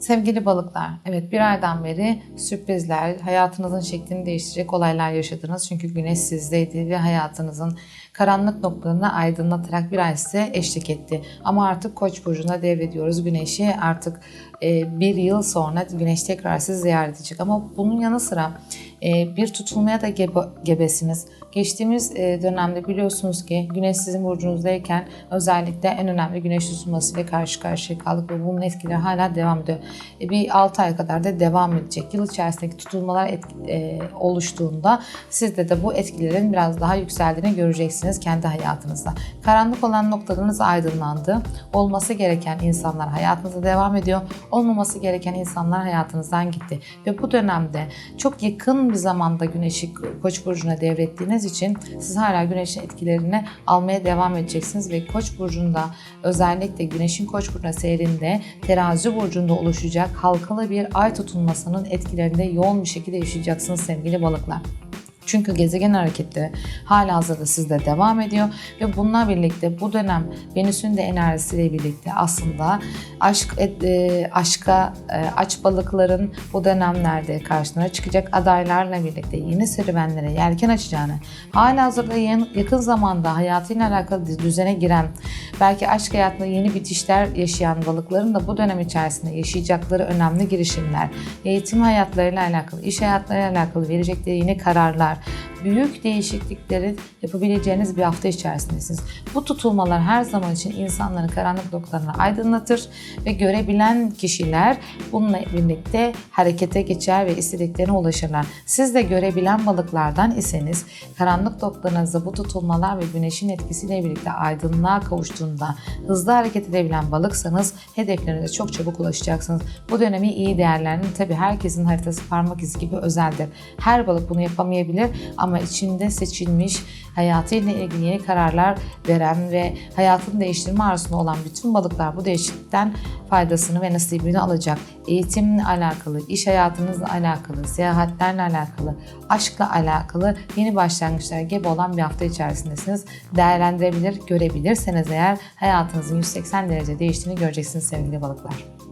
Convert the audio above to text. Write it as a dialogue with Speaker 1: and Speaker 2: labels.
Speaker 1: Sevgili balıklar, evet bir aydan beri sürprizler, hayatınızın şeklini değiştirecek olaylar yaşadınız. Çünkü güneş sizdeydi ve hayatınızın karanlık noktalarını aydınlatarak bir ay size eşlik etti. Ama artık Koç burcuna devrediyoruz güneşi. Artık e, bir yıl sonra güneş tekrar sizi ziyaret edecek. Ama bunun yanı sıra bir tutulmaya da gebe, gebesiniz. Geçtiğimiz e, dönemde biliyorsunuz ki güneş sizin burcunuzdayken özellikle en önemli güneş tutulmasıyla karşı karşıya kaldık ve bunun etkileri hala devam ediyor. E, bir 6 ay kadar da devam edecek. Yıl içerisindeki tutulmalar etki- e, oluştuğunda sizde de bu etkilerin biraz daha yükseldiğini göreceksiniz kendi hayatınızda. Karanlık olan noktalarınız aydınlandı. Olması gereken insanlar hayatınızda devam ediyor. Olmaması gereken insanlar hayatınızdan gitti. Ve bu dönemde çok yakın bir zamanda Güneş'i Koç burcuna devrettiğiniz için siz hala Güneş'in etkilerini almaya devam edeceksiniz ve Koç burcunda özellikle Güneş'in Koç burcuna seyrinde Terazi burcunda oluşacak halkalı bir ay tutulmasının etkilerinde yoğun bir şekilde yaşayacaksınız sevgili balıklar. Çünkü gezegen hareketi hala hazırda sizde devam ediyor ve bununla birlikte bu dönem Venüs'ün de enerjisiyle birlikte aslında aşk e, aşka e, aç balıkların bu dönemlerde karşına çıkacak adaylarla birlikte yeni serüvenlere yelken açacağını, hala hazırda yakın zamanda hayatıyla alakalı düzene giren, belki aşk hayatında yeni bitişler yaşayan balıkların da bu dönem içerisinde yaşayacakları önemli girişimler, eğitim hayatlarıyla alakalı, iş hayatlarıyla alakalı verecekleri yeni kararlar, büyük değişiklikleri yapabileceğiniz bir hafta içerisindesiniz. Bu tutulmalar her zaman için insanların karanlık noktalarını aydınlatır ve görebilen kişiler bununla birlikte harekete geçer ve istediklerine ulaşırlar. Siz de görebilen balıklardan iseniz karanlık noktalarınızda bu tutulmalar ve güneşin etkisiyle birlikte aydınlığa kavuştuğunda hızlı hareket edebilen balıksanız hedeflerinize çok çabuk ulaşacaksınız. Bu dönemi iyi değerlendirin. Tabii herkesin haritası parmak izi gibi özeldir. Her balık bunu yapamayabilir ama içinde seçilmiş hayatıyla ilgili yeni kararlar veren ve hayatını değiştirme arzusunda olan bütün balıklar bu değişiklikten faydasını ve nasibini alacak. Eğitimle alakalı, iş hayatınızla alakalı, seyahatlerle alakalı, aşkla alakalı yeni başlangıçlara gebe olan bir hafta içerisindesiniz. Değerlendirebilir, görebilirseniz eğer hayatınızın 180 derece değiştiğini göreceksiniz sevgili balıklar.